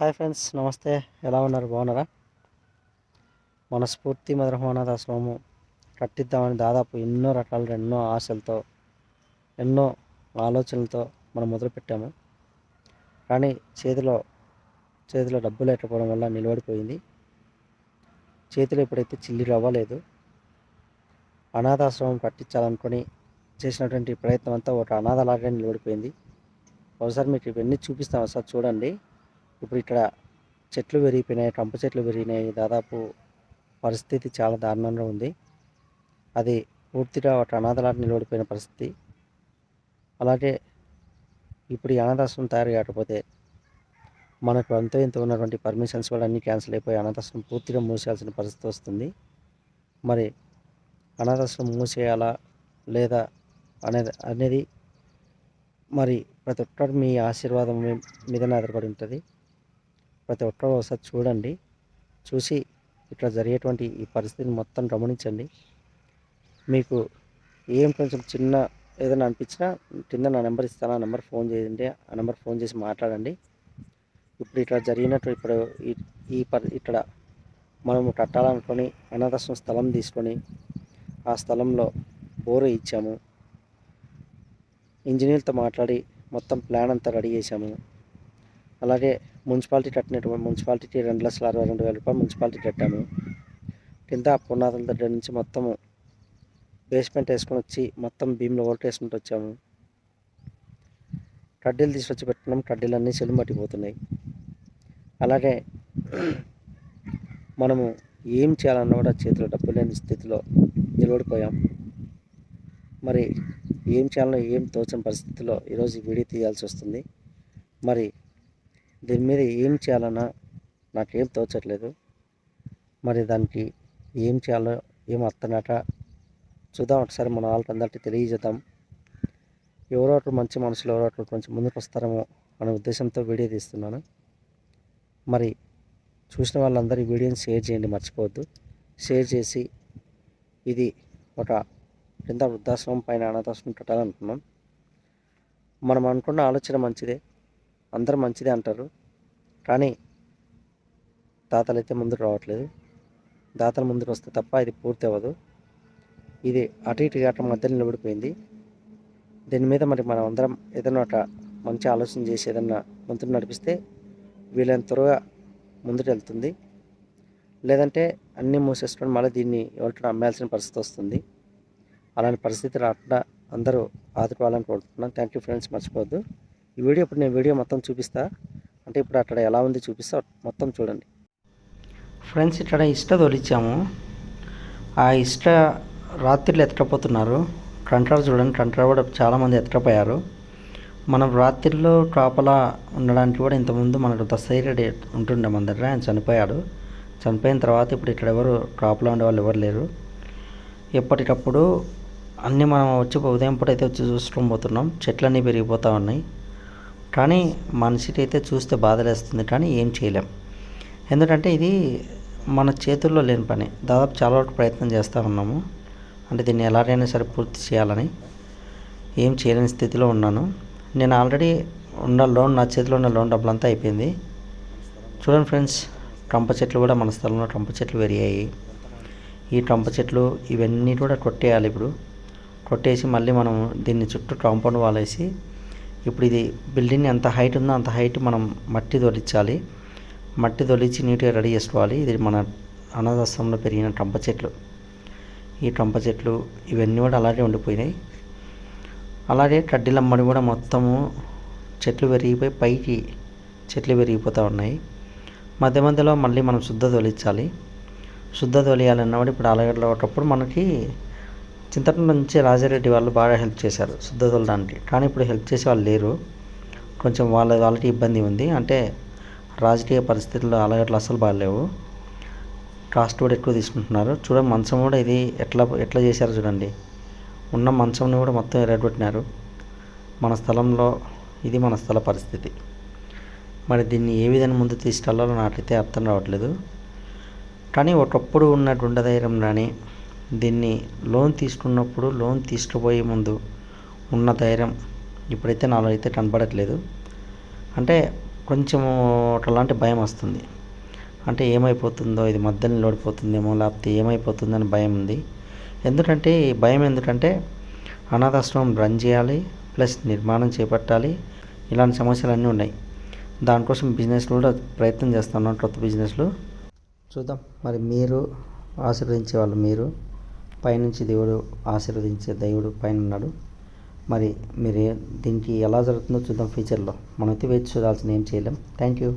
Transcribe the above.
Hi friends నమస్తే. ఎలా ఉన్నారు? బాగున్నారా? మనస్ఫూర్తి మధురమానాథ ఆశ్రమము కట్టిద్దామని దాదాపు ఎన్నో రకాల ఎన్నో ఆశలతో ఎన్నో ఆలోచనలతో మనం మొదలుపెట్టాము కానీ చేతిలో చేతిలో డబ్బు లేకపోవడం వల్ల నిలబడిపోయింది. చేతిలో ఎప్పుడైతే చిల్లి రవ్వలేదు అనాథాశ్రమం కట్టించాలనుకొని చేసినటువంటి ప్రయత్నం అంతా ఒక అనాథలాగానే నిలబడిపోయింది. ఒకసారి మీకు ఇవన్నీ చూపిస్తాం ఒకసారి చూడండి. ఇప్పుడు ఇక్కడ చెట్లు పెరిగిపోయినాయి కంప చెట్లు పెరిగినాయి. దాదాపు పరిస్థితి చాలా దారుణంగా ఉంది. అది పూర్తిగా ఒక అనాథలాగా నిలబడిపోయిన పరిస్థితి. అలాగే ఇప్పుడు ఈ అనాథాశ్రమం తయారు కాకపోతే మనకు అంతో ఇంత ఉన్నటువంటి పర్మిషన్స్ కూడా అన్నీ క్యాన్సిల్ అయిపోయి అనాథాశ్రమం పూర్తిగా మూసేయాల్సిన పరిస్థితి వస్తుంది. మరి అనాథాశ్రమం మూసేయాలా లేదా అనేది అనేది మరి ప్రతి ఒక్కరు మీ ఆశీర్వాదం మీద మీదనే ఆధారపడి ఉంటుంది. ప్రతి ఒక్కరు ఒకసారి చూడండి. చూసి ఇట్లా జరిగేటువంటి ఈ పరిస్థితిని మొత్తం గమనించండి. మీకు ఏం కొంచెం చిన్న ఏదైనా అనిపించినా కింద నా నెంబర్ ఇస్తాను. ఆ నెంబర్ ఫోన్ చేయండి. ఆ నెంబర్ ఫోన్ చేసి మాట్లాడండి. ఇప్పుడు ఇట్లా జరిగినట్టు ఇప్పుడు ఈ- ఈ పరి ఇక్కడ మనము కట్టాలనుకొని అనాథాశ్రమ స్థలం తీసుకొని ఆ స్థలంలో బోరు ఇచ్చాము ఇంజనీర్తో మాట్లాడి మొత్తం ప్లాన్ అంతా రెడీ చేశాము. అలాగే మున్సిపాలిటీ కట్టినటువంటి మున్సిపాలిటీకి రెండు లక్షల అరవై రెండు వేల రూపాయలు మున్సిపాలిటీ కట్టాము. కింద పునాదుల దగ్గర నుంచి మొత్తము బేస్మెంట్ వేసుకొని వచ్చి మొత్తం భీమ్లో ఓల్ట్ వేసుకుంటూ వచ్చాము. కడ్డీలు తీసుకొచ్చి పెట్టినాం. కడ్డీలు అన్నీ చెల్లు పట్టిపోతున్నాయి అలాగే మనము ఏం చేయాలన్నా కూడా చేతిలో డబ్బు లేని స్థితిలో నిలబడిపోయాం. మరి ఏం చేయాలో ఏం తోచని పరిస్థితిలో ఈరోజు వీడియో తీయాల్సి వస్తుంది. మరి దీని మీద ఏం చేయాలన్నా నాకేం తోచట్లేదు. మరి దానికి ఏం చేయాలో ఏం అర్థనట చూద్దాం. ఒకసారి మన వాళ్ళందరికీ తెలియజేద్దాం. ఎవరో ఒకరు మంచి మనుషులు ఎవరో ఒకరు కొంచెం ముందుకు వస్తారేమో అనే ఉద్దేశంతో వీడియో తీస్తున్నాను. మరి చూసిన వాళ్ళందరూ ఈ వీడియోని షేర్ చేయండి మర్చిపోవద్దు. షేర్ చేసి ఇది ఒక కింద వృద్ధాశ్రమం పైన అనాథాశ్రమం పెట్టాలనుకున్నాం. మనం అనుకున్న ఆలోచన మంచిదే. అందరూ మంచిదే అంటారు. కానీ దాతలు అయితే ముందుకు రావట్లేదు. దాతలు ముందుకు వస్తే తప్ప ఇది పూర్తి అవ్వదు. ఇది అటు ఇటు గట్ట మధ్య నిలబడిపోయింది. దీని మీద మరి మనం అందరం ఏదైనా ఒక మంచి ఆలోచన చేసి ఏదన్నా ముందుకు నడిపిస్తే వీలైన త్వరగా ముందుకు వెళ్తుంది. లేదంటే అన్నీ మూసేసుకొని మళ్ళీ దీన్ని ఎవరికైనా అమ్మాల్సిన పరిస్థితి వస్తుంది. అలాంటి పరిస్థితి రాకుండా అందరూ ఆదుకోవాలని కోరుతున్నాం థ్యాంక్ యూ ఫ్రెండ్స్ మర్చిపోవద్దు. ఈ వీడియో ఇప్పుడు నేను వీడియో మొత్తం చూపిస్తా. అంటే ఇప్పుడు అక్కడ ఎలా ఉంది చూపిస్తా. మొత్తం చూడండి. ఫ్రెండ్స్ ఇక్కడ ఇష్ట తొలిచాము. ఆ ఇష్ట రాత్రిలు ఎత్తకపోతున్నారు. కంట్రాలు చూడండి కంట్రా కూడా చాలామంది ఎత్తకపోయారు. మనం రాత్రిలో కాపలా ఉండడానికి కూడా ఇంతకుముందు మనకు దసైరెడ్డి ఉంటుండే మన దగ్గర ఆయన చనిపోయాడు. చనిపోయిన తర్వాత ఇప్పుడు ఇక్కడ ఎవరు కాపలా ఉండే వాళ్ళు ఎవరు లేరు. ఎప్పటికప్పుడు అన్నీ మనం వచ్చి ఉదయం పూట అయితే వచ్చి చూసుకొని పోతున్నాం. చెట్లన్నీ పెరిగిపోతూ ఉన్నాయి. కానీ మనిషికి అయితే చూస్తే బాధలేస్తుంది కానీ ఏం చేయలేం. ఎందుకంటే ఇది మన చేతుల్లో లేని పని. దాదాపు చాలా వరకు ప్రయత్నం చేస్తూ ఉన్నాము. అంటే దీన్ని ఎలాగైనా సరే పూర్తి చేయాలని ఏం చేయలేని స్థితిలో ఉన్నాను. నేను ఆల్రెడీ ఉన్న లోన్ నా చేతిలో ఉన్న లోన్ డబ్బులంతా అయిపోయింది. చూడండి ఫ్రెండ్స్ కంప చెట్లు కూడా మన స్థలంలో కంప చెట్లు పెరిగాయి ఈ కంప చెట్లు ఇవన్నీ కూడా కొట్టేయాలి ఇప్పుడు. కొట్టేసి మళ్ళీ మనం దీన్ని చుట్టూ కాంపౌండ్ వాలేసి ఇప్పుడు ఇది బిల్డింగ్ ఎంత హైట్ ఉందో అంత హైట్ మనం మట్టి తొలిచాలి. మట్టి తొలిచి నీట్గా రెడీ చేసుకోవాలి. ఇది మన అనాథాశ్రమంలో పెరిగిన ట్రంప చెట్లు. ఈ ట్రంప చెట్లు ఇవన్నీ కూడా అలాగే ఉండిపోయినాయి. అలాగే కడ్డీలమ్మడి కూడా మొత్తము చెట్లు పెరిగిపోయి పైకి చెట్లు పెరిగిపోతూ ఉన్నాయి. మధ్య మధ్యలో మళ్ళీ మనం శుద్ధ తొలిచాలి. శుద్ధ తొలియాలన్నప్పుడు ఇప్పుడు అలగడ్డలో ఒకప్పుడు మనకి చింతపల్లి నుంచి రాజారెడ్డి వాళ్ళు బాగా హెల్ప్ చేశారు శుద్ధ తొలడానికి కానీ ఇప్పుడు హెల్ప్ చేసే వాళ్ళు లేరు. కొంచెం వాళ్ళ వాళ్ళకి ఇబ్బంది ఉంది. అంటే రాజకీయ పరిస్థితుల్లో అలాగట్లా అసలు బాగాలేవు. కాస్ట్ కూడా ఎక్కువ తీసుకుంటున్నారు. చూడండి మంచం కూడా ఇది ఎట్లా ఎట్లా చేశారు చూడండి. ఉన్న మంచంని కూడా మొత్తం ఎరగొట్టినారు. మన స్థలంలో ఇది మన స్థల పరిస్థితి. మరి దీన్ని ఏ విధంగా ముందు తీసుకెళ్ళాలో నాకైతే అర్థం రావట్లేదు కానీ ఒకప్పుడు ఉన్నటువంటి ధైర్యం కానీ దీన్ని లోన్ తీసుకున్నప్పుడు లోన్ తీసుకుపోయే ముందు ఉన్న ధైర్యం ఇప్పుడైతే నాలో అయితే కనబడట్లేదు. అంటే కొంచెము ఒకలాంటి భయం వస్తుంది. అంటే ఏమైపోతుందో ఇది మధ్యలో లోడిపోతుందేమో లేకపోతే ఏమైపోతుందని భయం ఉంది. ఎందుకంటే ఈ భయం ఎందుకంటే అనాథాశ్రమం రన్ చేయాలి ప్లస్ నిర్మాణం చేపట్టాలి ఇలాంటి సమస్యలు అన్నీ ఉన్నాయి. దానికోసం బిజినెస్లు కూడా ప్రయత్నం చేస్తున్నాను కొత్త బిజినెస్లు చూద్దాం మరి మీరు ఆశీర్వదించే వాళ్ళు మీరు. పైనుంచి దేవుడు ఆశీర్వదించే దేవుడు పైన ఉన్నాడు మరి మీరు దీనికి ఎలా జరుగుతుందో చూద్దాం ఫ్యూచర్లో. మనమైతే వేచి చూడాల్సిన ఏం చేయలేం. Thank you